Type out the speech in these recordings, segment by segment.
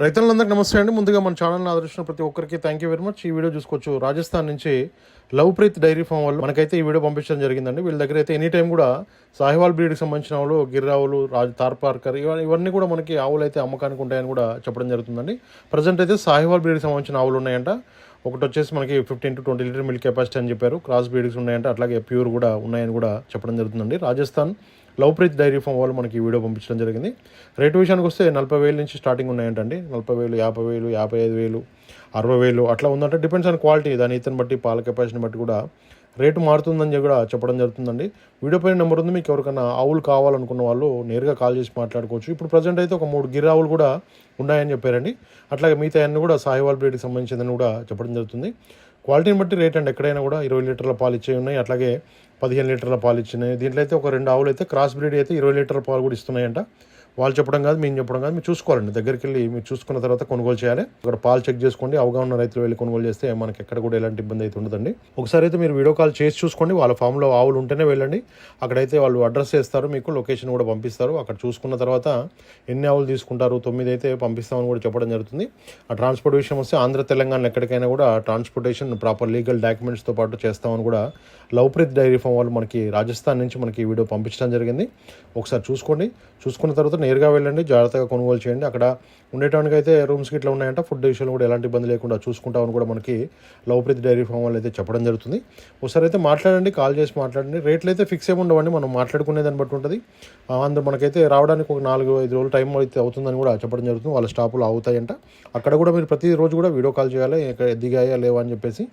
రైతులందరికీ నమస్తే అండి. ముందుగా మన ఛానల్ని ఆదరించిన ప్రతి ఒక్కరికి థ్యాంక్ యూ వెరీ మచ్ ఈ వీడియో చూసుకోవచ్చు. రాజస్థాన్ నుంచి లవ్ ప్రీత్ డైరీ ఫామ్ వాళ్ళు మనకైతే ఈ వీడియో పంపించడం జరిగిందండి. వీళ్ళ దగ్గర అయితే ఎనీ టైం కూడా సాహివాల్ బ్రీడ్కి సంబంధించిన ఆవులు గిర్రావులు రాజ్ తార్పార్కర్ ఇవన్నీ కూడా మనకి ఆవులు అయితే అమ్మకానికి ఉంటాయని కూడా చెప్పడం జరుగుతుందండి. ప్రజెంట్ అయితే సాహివాల్ బ్రీడ్కి సంబంధించిన ఆవులు ఉన్నాయంట. ఒకటి వచ్చేసి మనకి fifteen to twenty litre milk capacity అని చెప్పారు. క్రాస్ బ్రీడ్స్ ఉన్నాయంటే అట్లాగే ప్యూర్ కూడా ఉన్నాయని కూడా చెప్పడం జరుగుతుందండి. రాజస్థాన్ లవ్ప్రీత్ డైరీ ఫామ్ వాళ్ళు మనకి ఈ వీడియో పంపించడం జరిగింది. రేటు విషయానికి వస్తే నలభై వేలు నుంచి స్టార్టింగ్ ఉన్నాయంటండి. నలభై వేలు యాభై వేలు యాభై ఐదు వేలు అరవై వేలు అట్లా ఉందంటే డిపెండ్స్ ఆన్ క్వాలిటీ దాని ఇతను బట్టి పాల కెపాసిటీని బట్టి కూడా రేటు మారుతుందని కూడా చెప్పడం జరుగుతుందండి. వీడియో పైన నెంబర్ ఉంది మీకు ఎవరికైనా ఆవులు కావాలనుకున్న వాళ్ళు నేరుగా కాల్ చేసి మాట్లాడుకోవచ్చు. ఇప్పుడు ప్రజెంట్ అయితే ఒక మూడు గిరావులు కూడా ఉన్నాయని చెప్పారండి. అట్లాగే మిగతా అన్ని కూడా సాహివాల్ బ్రీడ్కి సంబంధించిందని కూడా చెప్పడం జరుగుతుంది. క్వాలిటీని బట్టి రేట్ అండి ఎక్కడైనా కూడా ఇరవై లీటర్ల పాలు ఇచ్చే ఉన్నాయి. అట్లాగే పదిహేను లీటర్ల పాలు ఇచ్చినాయి దీంట్లో అయితే ఒక రెండు ఆవులు అయితే క్రాస్ బ్రీడ్ అయితే ఇరవై లీటర్ల పాలు కూడా ఇస్తున్నాయంట. వాళ్ళు చెప్పడం కాదు మేము చెప్పడం కాదు మీరు చూసుకోవాలండి. దగ్గరికి వెళ్ళి మీరు చూసుకున్న తర్వాత కొనుగోలు చేయాలి. ఇక్కడ పాలు చెక్ చేసుకోండి. అవగాహన ఉన్న రైతులు వెళ్ళి కొనుగోలు చేస్తే మనకి ఎక్కడ కూడా ఎలాంటి ఇబ్బంది అయితే ఉండదండి. ఒకసారి అయితే మీరు వీడియో కాల్ చేసి చూసుకోండి. వాళ్ళ ఫామ్లో ఆవులు ఉంటేనే వెళ్ళండి. అక్కడైతే వాళ్ళు అడ్రస్ చేస్తారు. మీకు లొకేషన్ కూడా పంపిస్తారు. అక్కడ చూసుకున్న తర్వాత ఎన్ని ఆవులు తీసుకుంటారు? తొమ్మిది అయితే పంపిస్తామని కూడా చెప్పడం జరుగుతుంది. ఆ ట్రాన్స్పోర్ట్ విషయం వస్తే ఆంధ్ర తెలంగాణ ఎక్కడికైనా కూడా ట్రాన్స్పోర్టేషన్ ప్రాపర్ లీగల్ డాక్యుమెంట్స్తో పాటు చేస్తామని కూడా లవ్ప్రీత్ డైరీ ఫామ్ వాళ్ళు మనకి రాజస్థాన్ నుంచి మనకి ఈ వీడియో పంపించడం జరిగింది. ఒకసారి చూసుకోండి. చూసుకున్న తర్వాత నేరుగా వెళ్ళండి జాగ్రత్తగా కొనుగోలు చేయండి. అక్కడ ఉండేటానికి అయితే రూమ్స్కి ఇట్లా ఉన్నాయంట. ఫుడ్ విషయంలో కూడా ఎలాంటి ఇబ్బంది లేకుండా చూసుకుంటామని కూడా మనకి లవప్రీతి డైరీ ఫామ్ వాళ్ళు అయితే చెప్పడం జరుగుతుంది. ఒకసారి అయితే మాట్లాడండి కాల్ చేసి మాట్లాడండి. రేట్లు అయితే ఫిక్స్ ఏమి ఉండవండి మనం మాట్లాడుకునే దాన్ని బట్టి ఉంటుంది. అందరూ అందులో మనకైతే రావడానికి ఒక నాలుగు ఐదు రోజులు టైం అయితే అవుతుందని కూడా చెప్పడం జరుగుతుంది. వాళ్ళ స్టాపులు అవుతాయంట. అక్కడ కూడా మీరు ప్రతిరోజు కూడా వీడియో కాల్ చేయాలి ఎక్కడ దిగాయా లేవా అని చెప్పేసి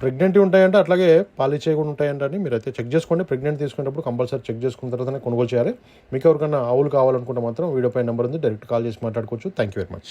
ప్రెగ్నెంట్ ఉంటాయంటే అట్లాగే పాలిచ్చే కూడా ఉంటాయంట అని మీరు అయితే చెక్ చేసుకోండి. ప్రెగ్నెంట్ తీసుకునేటప్పుడు కంపల్సరీ చెక్ చేసుకున్న తర్వాతనే కొనుగోలు చేయాలి. మీకు ఎవరికైనా ఆవులు కావాలనుకుంటే మాత్రం వీడియో పై నెంబర్ ఉంది. డైరెక్ట్ కాల్ చేసి మాట్లాడుకోవచ్చు. Thank you very much